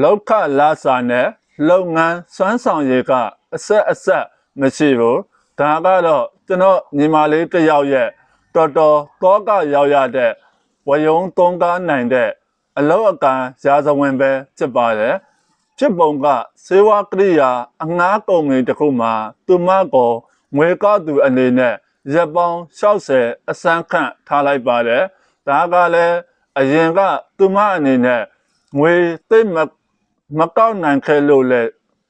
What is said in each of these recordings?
လောက်ခလာစာနဲ့လုပ်ငန်းစွမ်းဆောင်ရည်ကအဆက်အဆက်မရှိဘူးဒါကတော့ကျွန်တော်ညီမလေးတစ်ယောက်ရဲ့တော်တော်တောကရောက်ရတဲ့ဝယုံသုံးကားနိုင်တဲ့အလောက်အကန်ရာဇဝင်ပဲဖြစ်ပါတယ်ဖြစ်ပုံကစေဝကရိယာအငှားကုံငင်တစ်ခုမှာသူမကိုငွေကောက်သူအနေနဲ့ရက်ပေါင်း60အစမ်းခန့်ထားလိုက်ပါတယ်ဒါကလည်းအရင်ကသူမအနေနဲ့ငွေသိမ့်မ မကောက်နိုင်ခဲလို့လေ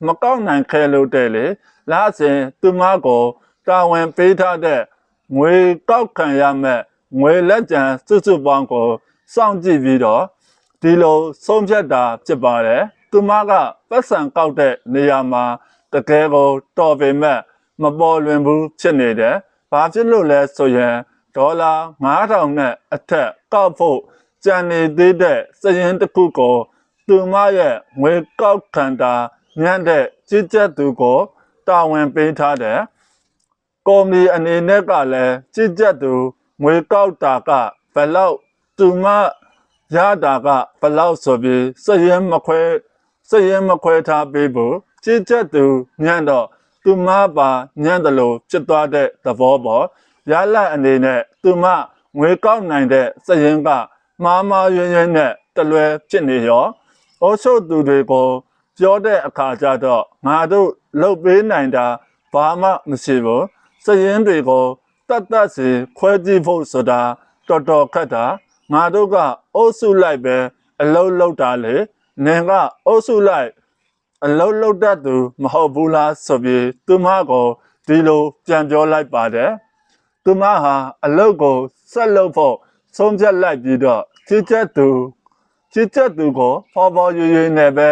မကောက်နိုင်ခဲလို့တဲ့လေလားစဉ်သူမကိုတာဝန်ပေးထားတဲ့ငွေကောက်ခံရမဲ့ငွေလက်ကျန်စွတ်စွတ်ပေါင်းကိုစောင့်ကြည့်ပြီးတော့ဒီလိုဆုံးဖြတ်တာဖြစ်ပါတယ်သူမကပတ်စံကောက်တဲ့နေရာမှာတကယ်ကိုတော်ပေမဲ့မပေါ်လွင်ဘူးဖြစ်နေတယ်ဘာဖြစ်လို့လဲဆိုရင်ဒေါ်လာ9000နဲ့အထက်ကောက်ဖို့ကြံနေသေးတဲ့စရင်တစ်ခုကို သူမရဲ့ငွေကောက်ခံတာညံ့တဲ့ကြီးကြပ်သူကိုတာဝန်ပေးထားတယ်။ကော်မီအနေနဲ့ကလည်းကြီးကြပ်သူငွေကောက်တာကဘယ်လောက်သူမရတာကဘယ်လောက်ဆိုပြီးစရင်မခွဲစရင်မခွဲထားပေးဖို့ကြီးကြပ်သူညံ့တော့သူမပါညံ့တယ်လို့ဖြစ်သွားတဲ့သဘောပေါ့ရလတ်အနေနဲ့သူမငွေကောက်နိုင်တဲ့စရင်ကမာမာရွင်ရွင်နဲ့တလွယ်ဖြစ်နေရော အုပ်ချုပ်သူတွေကိုပြောတဲ့အခါကျတော့ငါတို့လှုပ်ပေးနိုင်တာဘာမှမရှိဘူးစရင်တွေကိုတတ်တတ်စီခွဲကြည့်ဖို့ဆိုတာတော်တော်ခက်တာငါတို့ကအုပ်စုလိုက်ပဲအလုံးလုံးတာလေနင်ကအုပ်စုလိုက်အလုံးလုံးတတ်သူမဟုတ်ဘူးလားဆိုပြီးသူမကိုဒီလိုပြန်ပြောလိုက်ပါတယ်သူမဟာအလုတ်ကိုဆက်လုပ်ဖို့ဆုံးဖြတ်လိုက်ပြီးတော့ချစ်ချက်သူ ချစ်ချက်သူကိုဖော်ဖော်ရွရွနဲ့ပဲ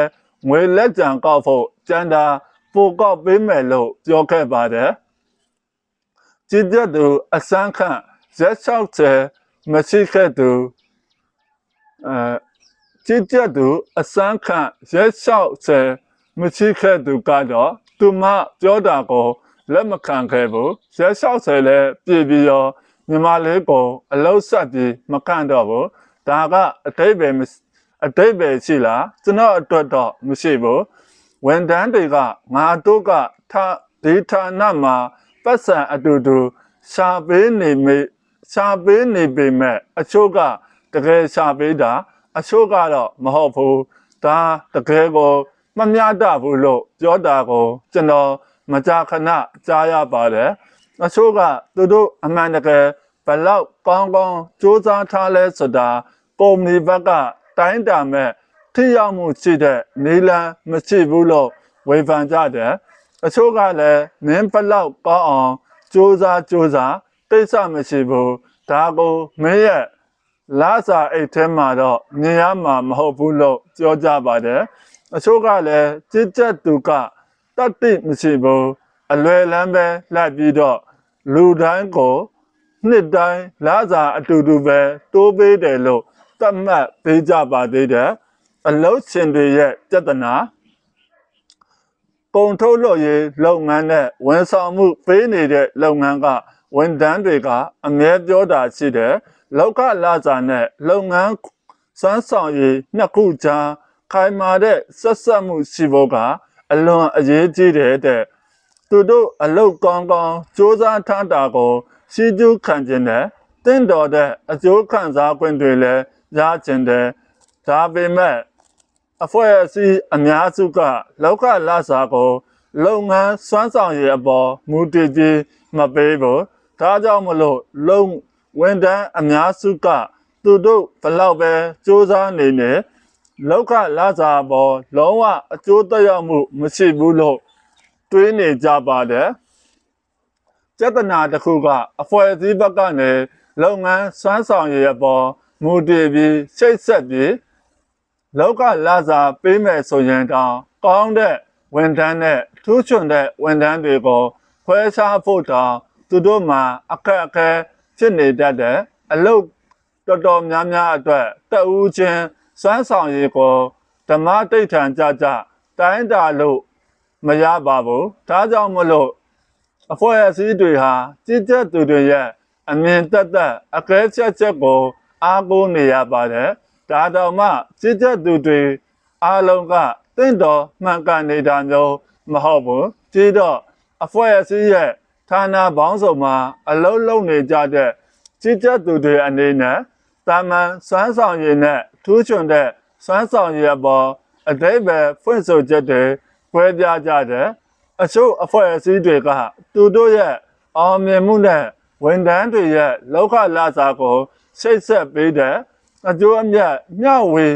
ငွေလက်ကြံကောက်ဖို့ကြံတာပိုကောက်ပေးမယ်လို့ပြောခဲ့ပါတယ်ချစ်ချက်သူအစမ်းခန့်ရက်လျှောက်ချေမရှိခဲ့သူအဲချစ်ချက်သူအစမ်းခန့်ရက်လျှောက်ချေမရှိခဲ့သူကတော့သူမပြောတာကိုလက်မခံခဲ့ဘူးရက်လျှောက်ချေလည်းပြည်ပြီးရောညီမလေးကိုအလုံးဆက်ပြီးမခံတော့ဘူးဒါကအတိတ်ပဲမစ အတိတ်ပဲရှိလားကျွန်တော်အတွက်တော့မရှိဘူးဝန်တန်းတွေကငါတို့ကထဒီဌာနမှာပတ်စံအတူတူရှာပေးနေမိရှာပေးနေပေမဲ့အချို့ကတကယ်ရှာပေးတာ အချို့ကတော့မဟုတ်ဘူးဒါတကယ်ကိုမမျှတဘူးလို့ပြောတာကိုကျွန်တော်မကြာခဏကြားရပါတယ်အချို့ကသူတို့အမှန်တကယ်ဘယ်လောက်ကောင်းကောင်းစူးစမ်းထားလဲဆိုတာကုမ္ပဏီဘက်က တိုင်းတာမဲ့ထိရောက်မှုရှိတဲ့နေလန်မရှိဘူးလို့ဝေဖန်ကြတယ်အချို့ကလည်းမင်းဘလောက်ကောင်းအောင်စူးစမ်းစူးစမ်းတိတ်ဆမရှိဘူးဒါကိုမင်းရဲ့လာစာအိတ်ထဲမှာတော့မြင်ရမှာမဟုတ်ဘူးလို့ပြောကြပါတယ်အချို့ကလည်းကြစ်ကြက်သူကတတ်သိမရှိဘူးအလွယ်လန်းပဲလိုက်ပြီးတော့လူတိုင်းကိုနှစ်တိုင်းလာစာအတူတူပဲတိုးပေးတယ်လို့ သတ်မှတ်ပေးကြပါသေးတယ်အလုတ်ရှင်တွေရဲ့ပြဿနာပုံထုတ်လို့ရေးလုပ်ငန်းနဲ့ဝန်ဆောင်မှုပေးနေတဲ့လုပ်ငန်းကဝန်ထမ်းတွေကအမြဲပြောတာရှိတယ်လောကလာစာနဲ့လုပ်ငန်းစွမ်းဆောင်ရည်နှစ်ခုကြားခိုင်မာတဲ့ဆက်ဆက်မှုရှိဖို့ကအလွန်အရေးကြီးတယ်တဲ့သူတို့အလုတ်ကောင်းကောင်းစူးစမ်းထားတာကိုစီးကျူးခံခြင်းနဲ့တင့်တော်တဲ့အကျိုးခံစား권တွေလည်း ရခြင်းတယ်ဒါပေမဲ့အဖွဲ့အစည်းအများစုကလောကလစာကိုလုပ်ငန်းစွမ်းဆောင်ရည်အပေါ်မူတည်ပြီးမပေးဘူးဒါကြောင့်မလို့လုံဝန်တန်းအများစုကသူတို့ဘလောက်ပဲစူးစမ်းနေနေလောကလစာပေါ်လုံးဝအကျိုးသက်ရောက်မှုမရှိဘူးလို့တွေးနေကြပါတယ်ကျက်တနာတစ်ခုကအဖွဲ့အစည်းဘက်ကနေလုပ်ငန်းစွမ်းဆောင်ရည်အပေါ် မူတည်ပြီးစိတ်ဆက်ပြီးလောကလာစာပေးမယ်ဆိုရင်တောင်ကောင်းတဲ့ဝန်ထမ်းနဲ့ထူးချွန်တဲ့ဝန်ထမ်းတွေကိုခွဲခြားဖို့တောင်သူတို့မှာအခက်အခဲဖြစ်နေတတ်တယ်အလုပ်တော်တော်များများအတွက်တအူးချင်းစွမ်းဆောင်ရည်ကိုဓမ္မတိဋ္ဌံကြကြတိုင်းတာလို့မရပါဘူးဒါကြောင့်မလို့အဖွဲ့အစည်းတွေဟာကြည်ကျက်သူတွေရဲ့အမြင်တက်တက်အကဲချက်ချက်ကို အားကိုးနေရပါတယ်ဒါတော့မှကြည်ကျက်သူတွေအားလုံးကတင့်တော်မှန်ကန်နေတာမျိုးမဟုတ်ဘူးကြည့်တော့အဖွဲ့အစည်းရဲ့ဌာနပေါင်းစုံမှာအလုံးလုံးနေကြတဲ့ကြီးကြပ်သူတွေအနေနဲ့တာမန်စွမ်းဆောင်ရည်နဲ့ထူးချွန်တဲ့စွမ်းဆောင်ရည်အပေါ်အတိတ်ပဲဖွင့်ဆိုချက်တွေခွဲပြားကြတဲ့အချို့အဖွဲ့အစည်းတွေကသူတို့ရဲ့အောင်မြင်မှုနဲ့ဝန်ထမ်းတွေရဲ့လောက်ခလာစာကို စိတ်ဆက်ပေးတဲ့အကျိုးအမြတ်မျှဝေ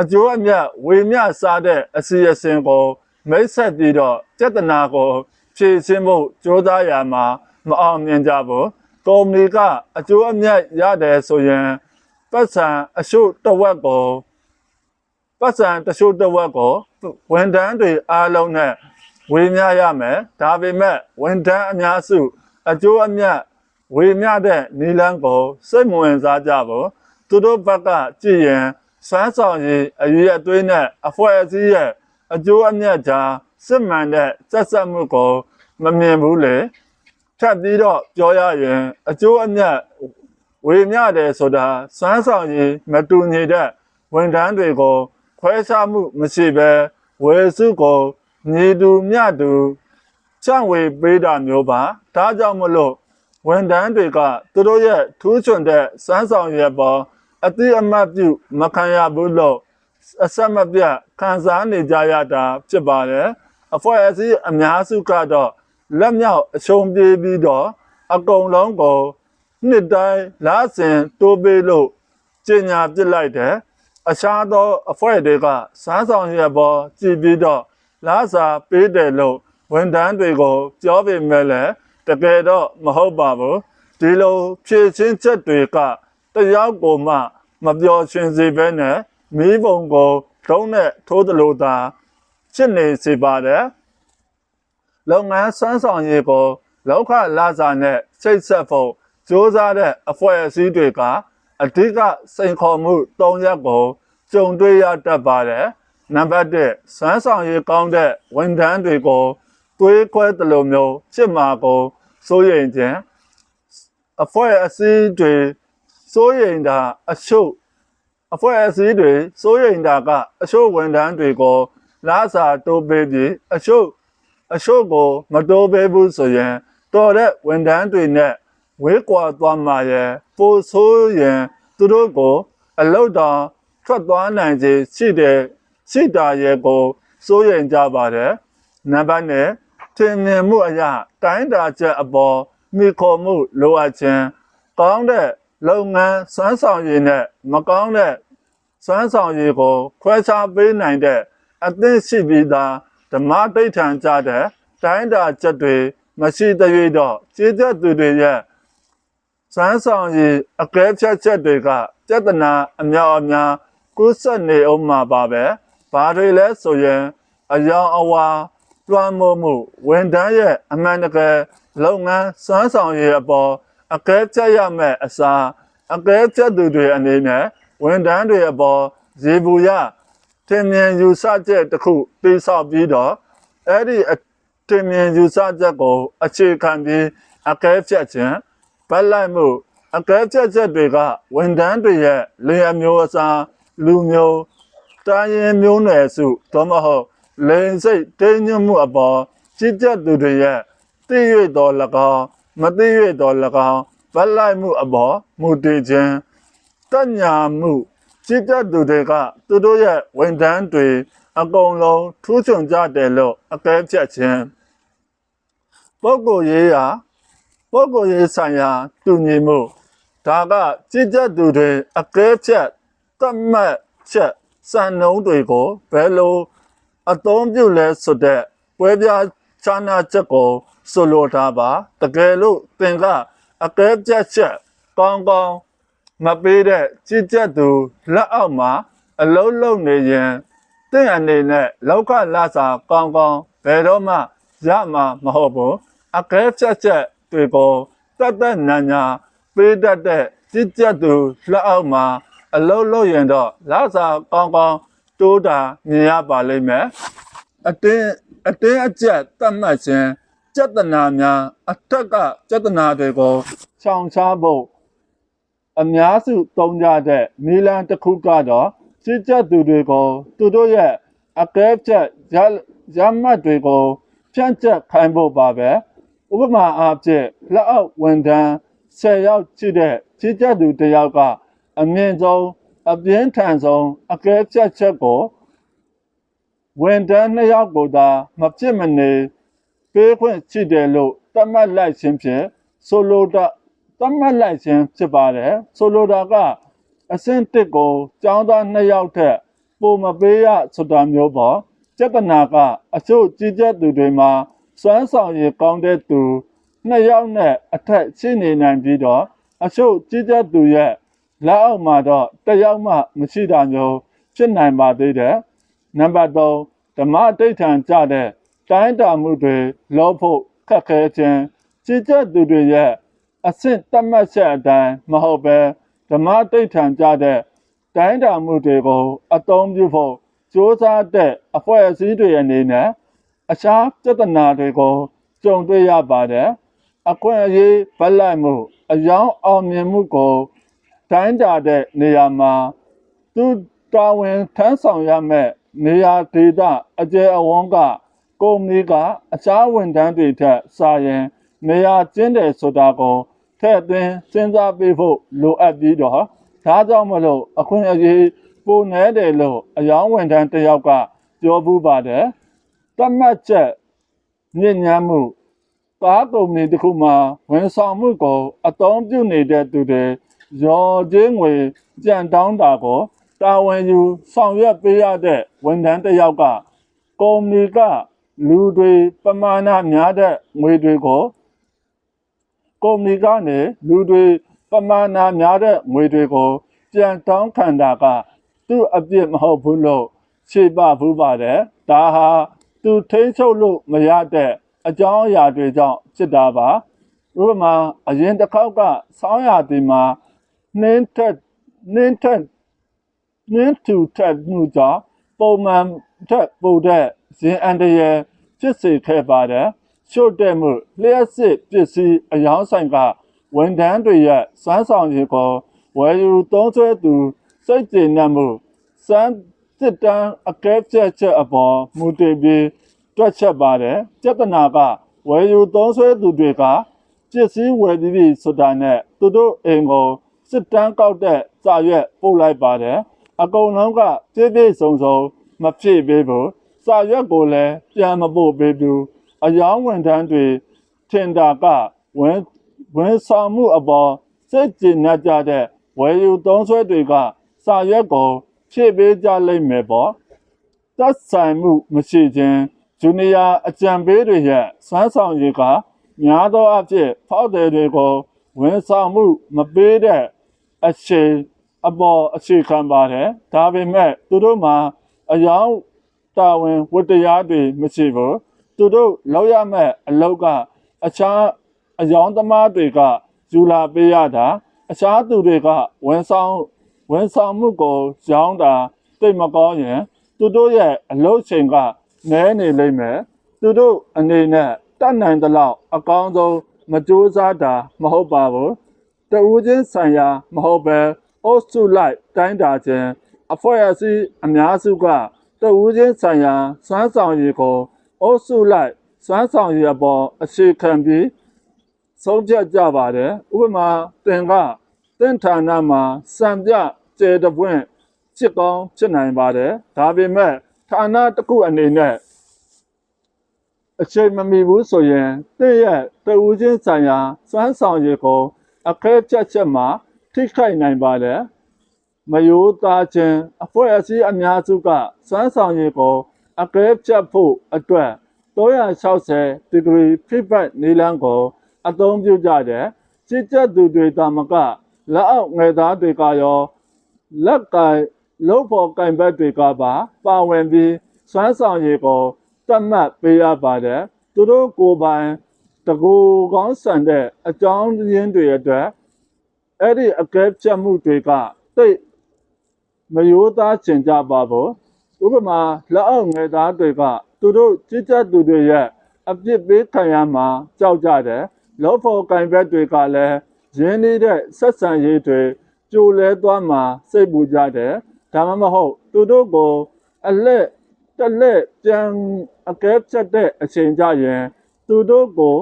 အကျိုးအမြတ်ဝေမျှစားတဲ့အစီအစဉ်ကိုမိတ်ဆက်ပြီးတော့စေတနာကိုဖြည့်ဆင်းဖို့ကြိုးစားရမှာမအောင်မြင်ကြဘူးကုမ္ပဏီကအကျိုးအမြတ်ရတယ်ဆိုရင်ပတ်စံအရှုတစ်ဝက်ကိုပတ်စံတရှုတစ်ဝက်ကိုဝန်ထမ်းတွေအားလုံးနဲ့ဝေမျှရမယ်ဒါပေမဲ့ဝန်ထမ်းအများစုအကျိုးအမြတ် ဝေမျှတဲ့နီလန်းကိုစိတ်မဝင်စားကြဘူးသူတို့ဘက်ကကြည့်ရင်စွမ်းဆောင်ရည်အရေးအသွေးနဲ့အဖွဲ့အစည်းရဲ့အကျိုးအမြတ်ကြားစစ်မှန်တဲ့ဆက်ဆက်မှုကိုမမြင်ဘူးလေထပ်ပြီးတော့ပြောရရင်အကျိုးအမြတ်ဝေမျှတယ်ဆိုတာစွမ်းဆောင်ရည်မတူညီတဲ့ဝန်ထမ်းတွေကိုခွဲခြားမှုမရှိဘဲဝေစုကိုညီတူမျှတူချန့်ဝေပေးတာမျိုးပါဒါကြောင့်မလို့ ဝန်ထမ်းတွေကသူတို့ရဲ့ထူးချွန်တဲ့စမ်းဆောင်ရည်ပေါ်အတိအမှတ်ပြုမခံရဘူးလို့အဆက်မပြတ်ခံစားနေကြရတာဖြစ်ပါတယ်အဖွဲ့အစည်းအများစုကတော့လက်မြောက်အရှုံးပြေးပြီးတော့အကုန်လုံးကိုနှစ်တိုင်းလားစင်တိုးပေးလို့ကျင်ညာပစ်လိုက်တယ်အခြားသောအဖွဲ့တွေကစမ်းဆောင်ရပေါ်ကြည်ပြီးတော့လားစာပေးတယ်လို့ဝန်ထမ်းတွေကိုပြောပေမဲ့လည်း တကယ်တော့မဟုတ်ပါဘူးဒီလိုဖြည့်ချင်းချက်တွေကတယောက်ကိုမှမပြောရှင်စေဘဲနဲ့မီးပုံကိုထုံးနဲ့ထိုးသလိုသာဖြစ်နေစေပါတယ်လုပ်ငန်းစွမ်းဆောင်ရည်ကိုလောက်ခလာစာနဲ့စိတ်ဆက်ဖို့စ조사တဲ့အဖွဲ့အစည်းတွေကအဓိကစိန်ခေါ်မှု၃ရပ်ကိုကြုံတွေ့ရတတ်ပါတယ်နံပါတ်1စွမ်းဆောင်ရည်ကောင်းတဲ့ဝန်ထမ်းတွေကို သွေးခွဲတလိုမျိုးဖြစ်မှာကိုစိုးရိမ်ခြင်းအဖွဲ့အစည်းတွေစိုးရိမ်တာအရှုပ်အဖွဲ့အစည်းတွေစိုးရိမ်တာကအရှုပ်ဝန်ထမ်းတွေကိုလားစာတိုးပေးပြီးအရှုပ်အရှုပ်ကိုမတိုးပေးဘူးဆိုရင်တော်တဲ့ဝန်ထမ်းတွေနဲ့ဝေးကွာသွားမှာရဲ့ပိုဆိုးရင်သူတို့ကို အလုတ်တော်ထွက်သွားနိုင်ခြေရှိတဲ့ရှိတာရဲ့ကိုစိုးရိမ်ကြပါတယ်နံပါတ်1 ထင်မြင်မှုအရာတိုင်းတာချက်အပေါ်မိခေါ်မှုလိုအပ်ခြင်းကောင်းတဲ့လုပ်ငန်းစွမ်းဆောင်ရည်နဲ့မကောင်းတဲ့စွမ်းဆောင်ရည်ကို ခွဲခြားပေးနိုင်တဲ့အသင့်ရှိပြီးသားဓမ္မဒိဋ္ဌံကြတဲ့တိုင်းတာချက်တွေမရှိသေးတော့ကျေးဇူးသူတွေရဲ့စွမ်းဆောင်ရည်အကဲဖြတ်ချက်တွေကပြဿနာအများအများကုသနေအောင်မှာပါပဲဘာတွေလဲဆိုရင်အယောင်အဝါ လွှမ်းမိုးမှုဝန်ထမ်းရဲ့အမှန်တကယ်လုပ်ငန်းစွမ်းဆောင်ရည်အပေါ်အကဲဖြတ်ရမယ့်အစားအကဲဖြတ်သူတွေအနေနဲ့ဝန်ထမ်းတွေအပေါ်ဇေဘူရထင်မြင်ယူဆချက်တစ်ခုတိဆောက်ပြီးတော့အဲ့ဒီထင်မြင်ယူဆချက်ကိုအခြေခံပြီးအကဲဖြတ်ခြင်းဗတ်လိုက်မှုအကဲဖြတ်ချက်တွေကဝန်ထမ်းတွေရဲ့လေအမျိုးအစားလူမျိုးတိုင်းရင်မျိုးနွယ်စုသို့မဟုတ် လိန်စိတ်တင်းညွတ်မှုအပေါ်ကြီးကြပ်သူတွေရဲ့သိ၍တော်၎င်းမသိ၍တော်၎င်းဗတ်လိုက်မှုအပေါ်မူတည်ခြင်းတညာမှုကြီးကြပ်သူတွေကသူတို့ရဲ့ဝန်ထမ်းတွေအကုန်လုံးထူးချွန်ကြတယ်လို့အကဲဖြတ်ခြင်းပုဂ္ဂိုလ်ရေးရာပုဂ္ဂိုလ်ရေးဆိုင်ရာတူညီမှုဒါကကြီးကြပ်သူတွေအကဲဖြတ်တတ်မှတ်ချက်စံနှုန်းတွေကိုဘယ်လို အသုံးပြုလဲဆိုတဲ့ပွဲပြားခြားနာချက်ကိုဆိုလိုတာပါတကယ်လို့သင်ကအကဲဖြတ်ချက်ကောင်းကောင်းမပေးတဲ့ကြီးကြပ်သူလက်အောက်မှာအလုံးလုံးနေရင်တင့်အနေနဲ့လောက်ခလာစာကောင်းကောင်းဘယ်တော့မှရမှာမဟုတ်ဘူးအကဲဖြတ်ချက်တွေကိုတတ်တတ်နာညာပေးတတ်တဲ့ကြီးကြပ်သူလက်အောက်မှာအလုံးလုံးရင်တော့လာစာကောင်းကောင်း တိုးတာမြင်ရပါလိမ့်မယ်အတင်းအတင်းအကျပ်တတ်မှတ်ခြင်းစက်တနာများအထက်ကစက်တနာတွေကိုချောင်ချဖို့အများစုသုံးကြတဲ့နီလန်တစ်ခုကတော့ကြီးကြပ်သူတွေကိုသူတို့ရဲ့အကဲဖြတ်ရရမှတ်တွေကိုဖြန့်ကျက်ခိုင်းဖို့ပါပဲဥပမာအားဖြင့်လက်အောက်ဝန်ထမ်း10ယောက်ရှိတဲ့ကြီးကြပ်သူတစ်ယောက်ကအမြင့်ဆုံး အပြင်းထန်ဆုံးအကဲဖြတ်ချက်ကိုဝန်ထမ်း2ယောက်ကိုသာမဖြစ်မနေပေးခွင့်ရှိတယ်လို့သတ်မှတ်လိုက်ခြင်းဖြင့်ဆိုလိုတာသတ်မှတ်လိုက်ခြင်းဖြစ်ပါတယ်ဆိုလိုတာကအဆင့်တစ်ကိုကျောင်းသား2ယောက်ထက်ပုံမပေးရဆိုတာမျိုးပေါ့စက်တနာကအချို့ကြီးကြပ်သူတွေမှာစွမ်းဆောင်ရည်ကောင်းတဲ့သူ2ယောက်နဲ့အထက်ရှိနေနိုင်ပြီးတော့အချို့ကြီးကြပ်သူရဲ့ လက်အောက်မှာတော့တစ်ယောက်မှမရှိတာမျိုးဖြစ်နိုင်ပါသေးတယ်နံပါတ်3ဓမ္မအဋ္ဌံကြတဲ့တိုင်းတာမှုတွေလောဖို့ခက်ခဲခြင်းကြီးကြပ်သူတွေရဲ့အဆင့်တတ်မှတ်ချက်အတိုင်းမဟုတ်ပဲဓမ္မတိဋ္ဌံကြတဲ့တိုင်းတာမှုတွေကိုအသုံးပြုဖို့ကြိုးစားတဲ့အဖွဲ့အစည်းတွေအနေနဲ့အခြားပြဿနာတွေကိုကြုံတွေ့ရပါတယ်အခွင့်အရေးဗလိုက်မှုအယောင်းအောင်မြင်မှုကို တိုင်းတာတဲ့နေရာမှာသူတာဝန်ထမ်းဆောင်ရမယ့်နေရာဒေသအကျယ်အဝန်းကကုမ္ပဏီကအခြားဝန်ထမ်းတွေထက်စာရင်နေရာကျင်းတယ်ဆိုတာကိုထည့်သွင်းစဉ်းစားပေးဖို့လိုအပ်ပြီးတော့ဒါကြောင့်မလို့အခွင့်အရေးပိုနေတယ်လို့အယောင်းဝန်ထမ်းတစ်ယောက်ကပြောဘူးပါတယ်တတ်မှတ်ချက်ညဉ့်ညမ်းမှုကားကုမ္ပဏီတစ်ခုမှာဝန်ဆောင်မှုကိုအသုံးပြုနေတဲ့သူတွေ ရော်ချင်းငွေကြံတောင်းတာကိုတာဝန်ယူဆောင်ရွက်ပေးရတဲ့ဝန်ထမ်းတစ်ယောက်ကကုမ္ပဏီကလူတွေပမာဏများတဲ့ငွေတွေကိုကုမ္ပဏီကနေလူတွေပမာဏများတဲ့ငွေတွေကိုပြန်တောင်းခံတာကသူ့အပြစ်မဟုတ်ဘူးလို့ခြေပဘူးပါတယ်ဒါဟာသူထိန်းချုပ်လို့မရတဲ့အကြောင်းအရာတွေကြောင့်ဖြစ်တာပါဥပမာအရင်တစ်ခေါက်ကဆောင်းရာသီမှာ နှင်းထက်နှင်းထက်နှင်းထူထက်မှုကြောင့်ပုံမှန်ထက်ပိုတဲ့ဇင်အန်တရယ်ဖြစ်စေခဲ့ပါတယ်ရှုတ်တဲ့မှုလျှက်စစ်ပစ္စည်းအယောင်းဆိုင်ကဝန်ထမ်းတွေရဲ့စွမ်းဆောင်ရည်ကိုဝယ်ယူသုံးဆွဲသူစိတ်ကျေနပ်မှုစမ်းစစ်တမ်းအကဲဖြတ်ချက်အပေါ်မူတည်ပြီးတွက်ချက်ပါတယ်ပြဿနာကဝယ်ယူသုံးဆွဲသူတွေကပစ္စည်းဝယ်ပြီးပြီဆိုတာနဲ့သူတို့အိမ်ကို စစ်တမ်းကောက်တဲ့စာရွက်ပို့လိုက်ပါတယ်အကုန်လုံးကပြည့်ပြည့်စုံစုံမဖြစ်ပေးဘူးစာရွက်ကိုလည်းပြန်မပို့ပေးဘူးအယောင်းဝန်ထမ်းတွေထင်တာကဝန်ဝန်ဆောင်မှုအပေါ်စိတ်ကြည်နပ်ကြတဲ့ဝယ်ယူသုံးဆွဲတွေကစာရွက်ကိုဖြည့်ပေးကြလိမ့်မယ်ပေါ့သက်ဆိုင်မှုမရှိခြင်းဂျူနီယာအကြံပေးတွေရဲ့စွမ်းဆောင်ရည်ကများသောအားဖြင့်ဖောက်တယ်တွေကိုဝန်ဆောင်မှုမပေးတဲ့ အချိန်အပေါ်အခြေခံပါတယ်ဒါပေမဲ့သူတို့မှာအယောင်တာဝန်ဝတ္တရားတွေမရှိဘူးသူတို့လောက်ရမဲ့အလောက်ကအခြားအယောင်သမားတွေကယူလာပေးရတာအခြားသူတွေကဝန်ဆောင်ဝန်ဆောင်မှုကိုရောင်းတာတိတ်မကောင်းရင်သူတို့ရဲ့အလုပ်ချိန်ကနည်းနေလိမ့်မယ်သူတို့အနေနဲ့တတ်နိုင်သလောက်အကောင်းဆုံးမကြိုးစားတာမဟုတ်ပါဘူး တဦးချင်းဆိုင်ရာမဟုတ်ပဲအုပ်စုလိုက်တိုင်းတာခြင်းအဖွဲ့အစည်းအများစုကတဦးချင်းဆိုင်ရာစွမ်းဆောင်ရည်ကိုအုပ်စုလိုက်စွမ်းဆောင်ရည်အပေါ်အခြေခံပြီးဆုံးဖြတ်ကြပါတယ်ဥပမာတင်ကတင့်ဌာနမှာစံပြကျေတပွင့်ဖြစ်ကောင်းဖြစ်နိုင်ပါတယ်ဒါပေမဲ့ဌာနတစ်ခုအနေနဲ့အချိန်မမီဘူးဆိုရင်တင့်ရဲ့တဦးချင်းဆိုင်ရာစွမ်းဆောင်ရည်ကို အခဲချက်ချက်မှာထိခိုက်နိုင်ပါတယ်မယိုးသားခြင်းအဖွဲ့အစည်းအများစုကစွမ်းဆောင်ရည်ကိုအကဲဖြတ်ဖို့အတွက်360 degree feedback နည်းလမ်းကို အသုံးပြုကြတယ်စစ်ချက်သူတွေတာမကလက်အောက်ငယ်သားတွေကရောလက်ကင်လုံးဖို့ကင်ဘက်တွေကပါ ပါဝင်ပြီးစွမ်းဆောင်ရည်ကိုတတ်မှတ်ပေးရပါတယ်သူတို့ကိုယ်ပိုင် တကူကောင်းဆန်တဲ့အကြောင်းရင်းတွေအတွက်အဲ့ဒီအကဲဖြတ်မှုတွေကသိမယိုးသားကျင်ကြပါဘူးဥပမာလက်အောက်ငယ်သားတွေကသူတို့ကြည်ကြသူတွေရဲ့အပြစ်ပေးခံရမှာကြောက်ကြတယ်လောဖို့ကင်ဘက်တွေကလည်းရင်းနှီးတဲ့ဆက်ဆံရေးတွေကြိုလဲသွားမှာစိတ်ပူကြတယ်ဒါမှမဟုတ်သူတို့ကိုအလက်တစ်လက်ပြန်အကဲဖြတ်တဲ့အချိန်ကြရင် သူတို့ကို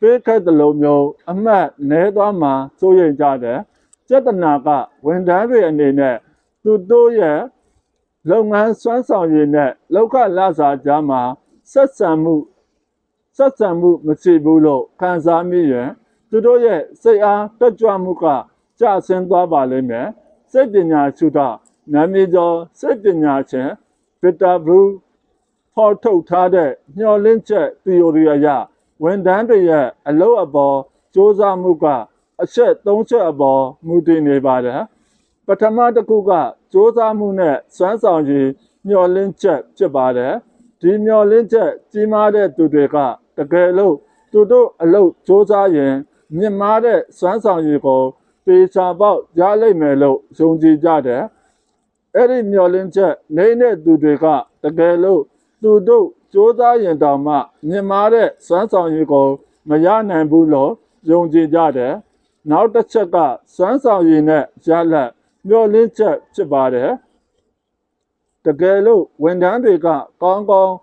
ပေးခတ်တယ်လို့မျိုးအမှတ်နဲသွားမှစိုးရိမ်ကြတယ်စေတနာကဝန်ထမ်းတွေအနေနဲ့သူတို့ရဲ့လုပ်ငန်းစွမ်းဆောင်ရည်နဲ့လောက်ခလစာကြားမှာဆက်ဆံမှုဆက်ဆံမှုမရှိဘူးလို့ခံစားမိရင်သူတို့ရဲ့စိတ်အားတက်ကြွမှုကကျဆင်းသွားပါလိမ့်မယ်စိတ်ပညာရှုတော့နာမည်ကျော်စိတ်ပညာရှင်ပီတာဘရူး ဖော်ထုတ်ထားတဲ့ညှော်လင့်ချက် theory အရဝန်ထမ်းတွေရဲ့အလုပ်အပေါ်စ조사မှုကအချက်၃ချက်အပေါ်မူတည်နေပါတယ် ပထမတစ်ခုကစ조사မှုနဲ့စွမ်းဆောင်ရည်မျှော်လင့်ချက်ဖြစ်ပါတယ်ဒီမျှော်လင့်ချက်ကြီးမားတဲ့သူတွေကတကယ်လို့သူတို့အလုပ်စ조사ရင်မြင့်မားတဲ့စွမ်းဆောင်ရည်ကိုပေချာပေါက်ရလိမ့်မယ်လို့ယုံကြည်ကြတယ်အဲ့ဒီမျှော်လင့်ချက်နေတဲ့သူတွေကတကယ်လို့ သူတို့စ조사ရင်တောင်မှမြင့်မားတဲ့စွမ်းဆောင်ရည်ကိုမရနိုင်ဘူးလို့ယုံကြည်ကြတယ်နောက်တစ်ချက်ကစွမ်းဆောင်ရည်နဲ့ရလက်မျောလင်းချက်ဖြစ်ပါတယ်တကယ်လို့ဝန်ထမ်းတွေကကောင်းကောင်း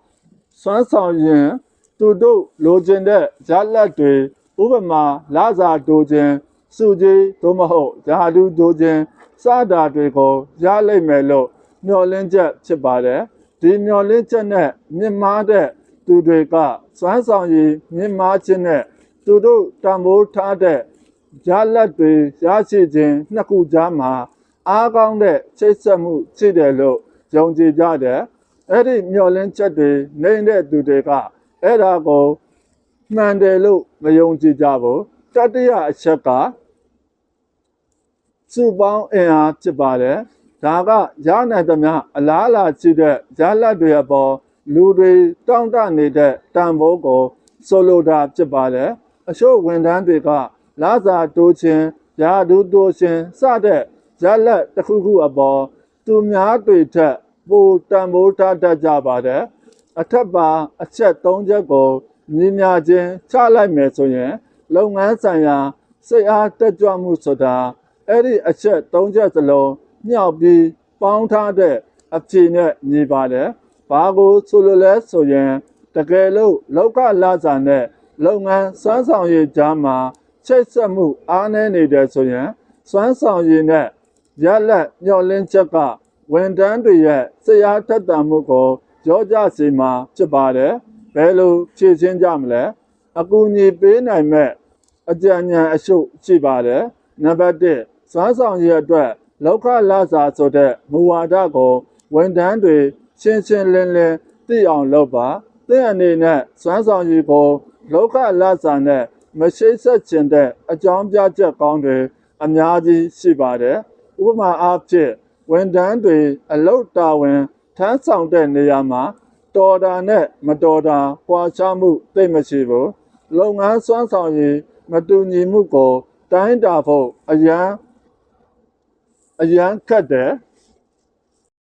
စွမ်းဆောင်ရင်သူတို့လိုချင်တဲ့ရလက်တွေဥပမာလာစာတိုးခြင်းစုကြီးသို့မဟုတ်ယာလူတိုးခြင်းစတာတွေကိုရလိမ့်မယ်လို့မျှော်လင့်ချက်ဖြစ်ပါတယ် ဒီမျှော်လင့်ချက်နဲ့မြင့်မားတဲ့သူတွေကစွမ်းဆောင်ရည်မြင့်မားခြင်းနဲ့သူတို့တံမိုးထားတဲ့ရလက်တွေရရှိခြင်းနှစ်ခုကြားမှာအားကောင်းတဲ့ချိတ်ဆက်မှုရှိတယ်လို့ယုံကြည်ကြတယ်အဲ့ဒီမျှော်လင့်ချက်တွေနေတဲ့သူတွေကအဲ့ဒါကိုမှန်တယ်လို့မယုံကြည်ကြဘူးတတိယအချက်ကစုပေါင်းအင်အားဖြစ်ပါတယ် ဒါကရနိုင်သမျှအလားအလာရှိတဲ့ရလတ်တွေအပေါ်လူတွေတောင့်တနေတဲ့တန်ဖိုးကိုဆိုလိုတာဖြစ်ပါတယ်အချို့ဝန်ထမ်းတွေကလာစာတိုးခြင်းယာဒူးတိုးခြင်းစတဲ့ရလက်တစ်ခုခုအပေါ်သူများတွေထက်ပိုတန်ဖိုးထားတတ်ကြပါတယ်အထက်ပါအချက်၃ချက်ကိုမြင်များခြင်းချလိုက်မယ်ဆိုရင် လုပ်ငန်းဆိုင်ရာစိတ်အားတက်ကြွမှုဆိုတာအဲ့ဒီအချက်၃ချက်စလုံး မြောက်ပြီးပေါင်းထားတဲ့အဖြေနဲ့ညီပါတယ်ဘာကိုဆိုလိုလဲဆိုရင်တကယ်လို့လောကလာစာနဲ့လုပ်ငန်းစွမ်းဆောင်ရည်ကြားမှာချိတ်ဆက်မှုအားနည်းနေတယ်ဆိုရင်စွမ်းဆောင်ရည်နဲ့ရလက်မျောလင်းချက်ကဝန်တန်းတွေရဲ့စရာထက်သန်မှုကိုကြောကြစီမှာဖြစ်ပါတယ်ဘယ်လိုဖြည့်ရှင်းကြမလဲအကူအညီပေးနိုင်မဲ့အကြံဉာဏ်အရှုပ်ရှိပါတယ်နံပါတ်1စွမ်းဆောင်ရည်အတွက် လောက်ခလာစာဆိုတဲ့မူဝါဒကိုဝန်တန်းတွေရှင်းရှင်းလင်းလင်းသိအောင်လုပ်ပါသင်အနေနဲ့စွမ်းဆောင်ရည်ကိုလောက်ခလာစာနဲ့မရှိဆက်ကျင်တဲ့အကြောင်းပြချက်ကောင်းတွေအများကြီးရှိပါတယ်ဥပမာအားဖြင့်ဝန်တန်းတွေအလုတ်တာဝန်ထမ်းဆောင်တဲ့နေရာမှာတော်တာနဲ့မတော်တာပွာခြားမှုသိမ့်မရှိဘူးလုပ်ငန်းစွမ်းဆောင်ရည်မတူညီမှုကိုတိုင်းတာဖို့အရန် အရန်ခတ်တယ်